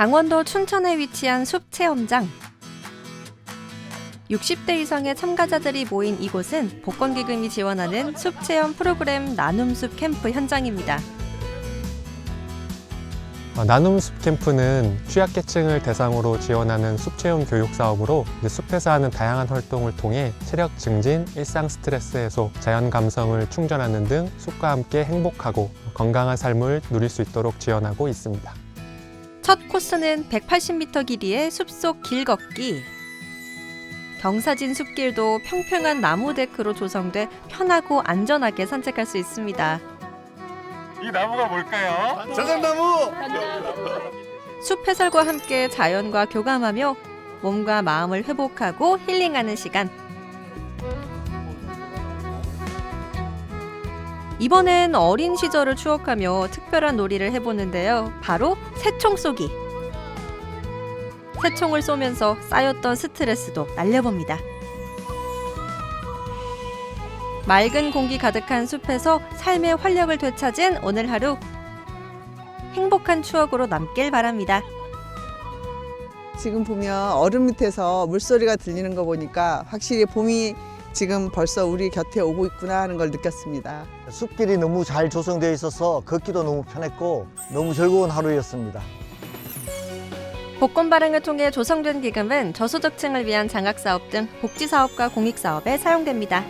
강원도 춘천에 위치한 숲 체험장. 60대 이상의 참가자들이 모인 이곳은 복권기금이 지원하는 숲 체험 프로그램 나눔숲 캠프 현장입니다. 어, 나눔 숲 캠프는 취약계층을 대상으로 지원하는 숲체험 교육 사업으로 숲에서 하는 다양한 활동을 통해 체력 증진, 일상 스트레스 해소, 자연 감성을 충전하는 등 숲과 함께 행복하고 건강한 삶을 누릴 수 있도록 지원하고 있습니다. 첫 코스는 180m 길이의 숲속 길 걷기. 경사진 숲길도 평평한 나무 데크로 조성돼 편하고 안전하게 산책할 수 있습니다. 이 나무가 뭘까요? 자작나무! 숲 해설과 함께 자연과 교감하며 몸과 마음을 회복하고 힐링하는 시간. 이번엔 어린 시절을 추억하며 특별한 놀이를 해보는데요. 바로 새총 쏘기. 새총을 쏘면서 쌓였던 스트레스도 날려봅니다. 맑은 공기 가득한 숲에서 삶의 활력을 되찾은 오늘 하루. 행복한 추억으로 남길 바랍니다. 지금 보면 얼음 밑에서 물소리가 들리는 거 보니까 확실히 봄이 지금 벌써 우리 곁에 오고 있구나 하는 걸 느꼈습니다. 숲길이 너무 잘 조성되어 있어서 걷기도 너무 편했고 너무 즐거운 하루였습니다. 복권 발행을 통해 조성된 기금은 저소득층을 위한 장학사업 등 복지사업과 공익사업에 사용됩니다.